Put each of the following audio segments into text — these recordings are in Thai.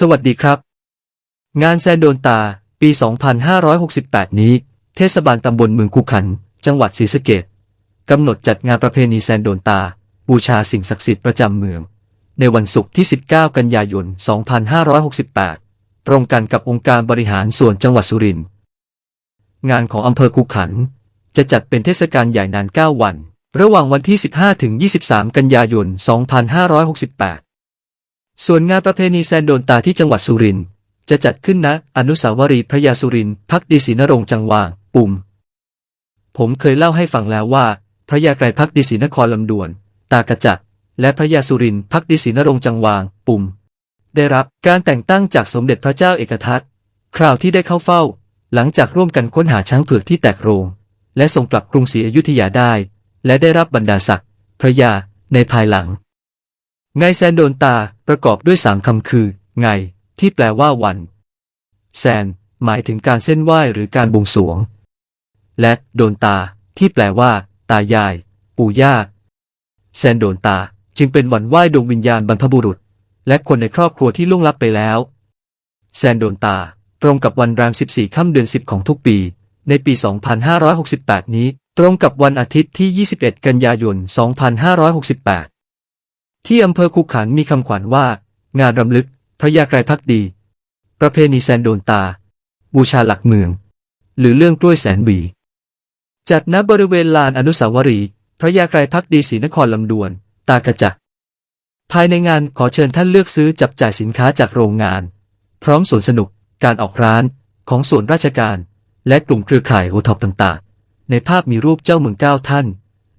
สวัสดีครับ งานแซนโดนตา ปี 2568 นี้ เทศบาลตำบลเมืองคูขัน จังหวัดศรีสะเกษกำหนดจัดงานประเพณีแซนโดนตา บูชาสิ่งศักดิ์สิทธิ์ประจำเมือง ในวันศุกร์ที่ 19 กันยายน 2568 ตรงกันกับองค์การบริหารส่วนจังหวัดสุรินทร์งานของอำเภอคูขัน จะจัดเป็นเทศกาลใหญ่นาน 9 วัน ระหว่างวันที่ 15 ถึง 23 กันยายน 2568 ส่วนงานประเพณีแซนโดนตาที่จังหวัดสุรินทร์จะจัดขึ้นณอนุสาวรีย์พระยาสุรินทร์พักดีศรีนรงจังหวางปุ่ม ผมเคยเล่าให้ฟังแล้วว่า พระยาไกรพักดีศรีนครลำดวน ตากระจักและพระยาสุรินทร์พักดีศรีนรงจังหวางปุ่ม ได้รับการแต่งตั้งจากสมเด็จพระเจ้าเอกทัตคราวที่ได้เข้าเฝ้า หลังจากร่วมกันค้นหาช้างเผือกที่แตกโรง และส่งกลับกรุงศรีอยุธยาได้ และได้รับบรรดาศักดิ์พระยาในภายหลัง ไงแซนโดนตาประกอบด้วยสามคำคือ ไง ที่แปลว่าวัน แซน หมายถึงการเส้นไหว้หรือการบวงสรวง และโดนตา ที่แปลว่า ตายาย ปู่ย่า แซนโดนตาจึงเป็นวันไหว้ดวงวิญญาณบรรพบุรุษ และคนในครอบครัวที่ล่วงลับไปแล้ว แซนโดนตา ตรงกับวันแรม 14 ค่ำเดือน 10 ของทุกปี ในปี 2568 นี้ ตรงกับวันอาทิตย์ที่ 21 กันยายน 2568 ที่อำเภอคุขันมีคำขวัญว่า งานรำลึก พระยาไกรพักดี ประเพณีแซนโดนตา บูชาหลักเมือง หรือเรื่องกล้วยแสนหวีจัดณบริเวณลานอนุสาวรีย์พระยาไกรพักดีศรีนครลำดวน ตากระจักภายในงานขอเชิญท่านเลือกซื้อจับจ่ายสินค้าจากโรงงาน พร้อมสวนสนุก การออกร้านของส่วนราชการ และกลุ่มเครือข่ายโอท็อปต่างๆ ในภาพมีรูปเจ้าเมืองเก้าท่าน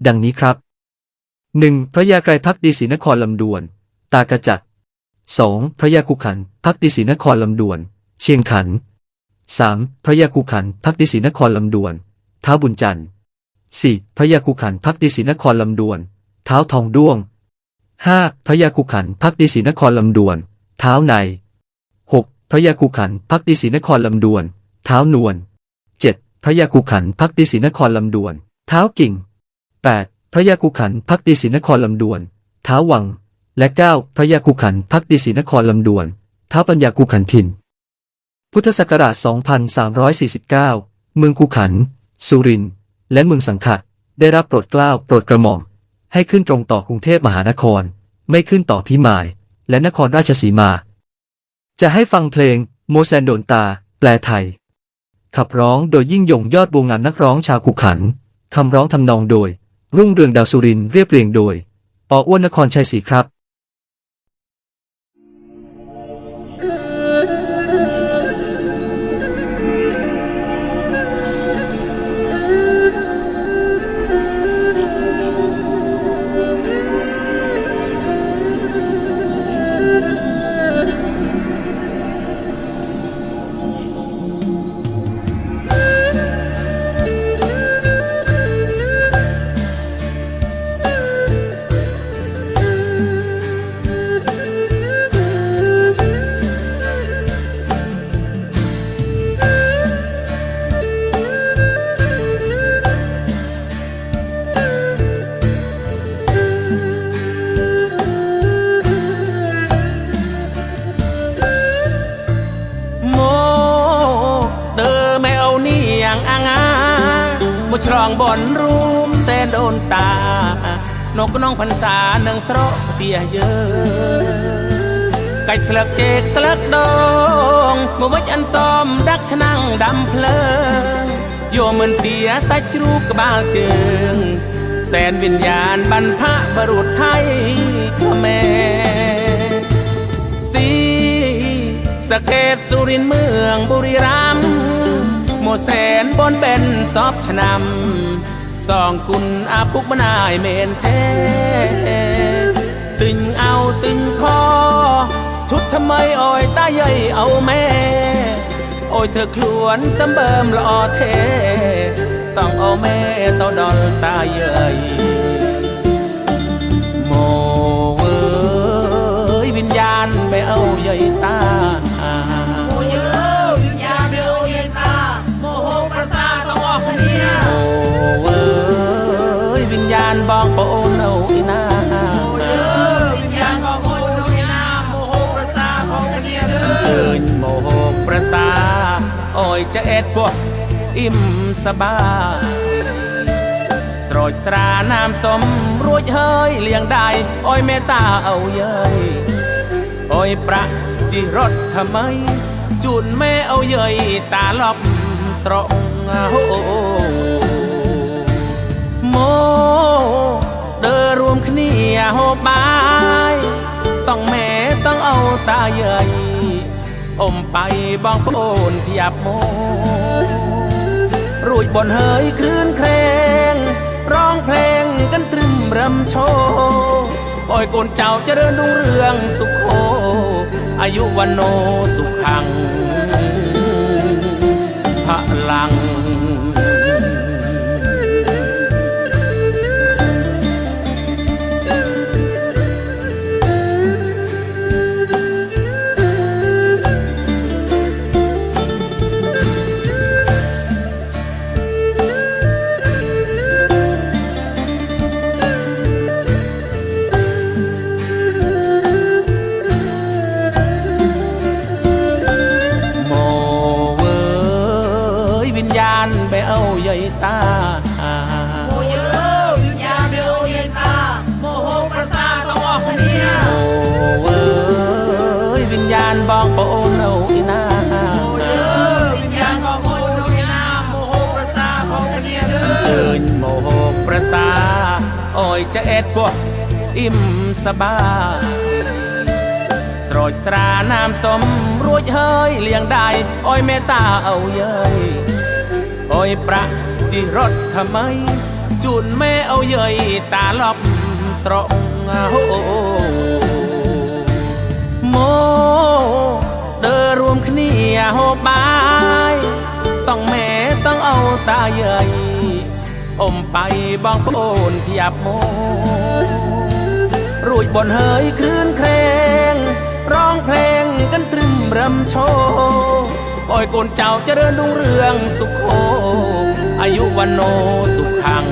ดังนี้ครับ 1. พระยาไกรพักดีศรีนครลำดวน ตากระจัก 2. พระยาคุขันพักดีศรีนครลำดวน เชียงขัน 3. พระยาคุขันพักดีศรีนครลำดวน ท้าบุญจันทร์ 4. พระยาคุขันพักดีศรีนครลำดวน เท้าทองด้วง 5. พระยาคุขันพักดีศรีนครลำดวน เท้าใน 6. พระยาคุขันพักดีศรีนครลำดวน เท้านวล 7. พระยาคุขันพักดีศรีนครลำดวน เท้ากิ่ง 8. พระยาคุขันพักดีศรีนครลำดวนท้าวัง และ 9. พระยาคุขันพักดีศรีนครลำดวนท้าปัญญาคุขันทิน พุทธศักราช 2349 เมืองคุขัน สุรินทร์และเมืองสังขะได้รับโปรดเกล้าโปรดกระหม่อม ให้ขึ้นตรงต่อกรุงเทพมหานคร ไม่ขึ้นต่อพิมาย และนครราชสีมา จะให้ฟังเพลงโมแซนโดนตา แปลไทย ขับร้องโดยยิ่งยงยอดบวงงามนักร้องชาวกุขันคำร้องทำนองโดย รุ่งเรืองดาวสุรินเรียบเรียงโดย ปออ้วนนครชัยศรีครับ มุชรองบอนรูมแสนโดนตา นกน้องพันษาหนึ่งสระเตียเยอะไก่สลักเจกสลักดองมาวัดอันซ้อมดักชะนังดำเพลิงโยมเหมือนเตียสัจรูปกระบาลเจิง แสนวิญญาณบรรพบรุษไทยขแม่ สีสะเกตสุรินทร์เมืองบุรีรัมย์ โมแสนบนเป็นซอบชะนำสองกุลอาปุกมนายเมนเท ตึงเอาตึงคอ ชุดทำไมอ้อยตาใหญ่เอาแม่ โอ้ยเธอคลวนสำเบิมละอเท ต้องเอาแม่เต้าดอนตาใหญ่โมเว้ยวิญญาณไปเอาใหญ่ตา ចង្អេតពោះអ៊ីមសបាយស្រោចស្រាណាមសុំរួចហើយលៀងដៃអុយមេតាអើយើយអុយប្រាក់ជីរត់ថ្មីជូនមេអើយើយតាលប់ស្រងអូម៉ូដើរួមគ្នាហូបបាយតង់មេតង់អូតាយើយ อมไปบ้องแม่ต้องเอาตาใหญ่อมไปบองโปนเทียบโมรูดบนเฮยคลื่นเครงร้องเพลงกันตรึมรำโชว์โอ้ยกนเจ้าเจริญรุ่งเรืองสุขโขอายุวันโนสุขัง อ้ยจะเอ็ดบวอิ่มสบายสรดสราน้ำสมรวจเฮยเลี้ยงได้อ้อยเมตาเอาเย้ยอ้อยประจิรถขมยจุนแม่เอาเย้ยตาลอบสระโหโมเดอรวมคเนียโฮบาย ต้องแม่ต้องเอาตาเย้ย อมไปบ้องโปนเทียบโมรูดบนเฮยคลื่นเครงร้องเพลงกันตรึมรำโชว์อ้ยกนเจ้าเจริญรุ่งเรืองสุขโขอายุวันโนสุขัง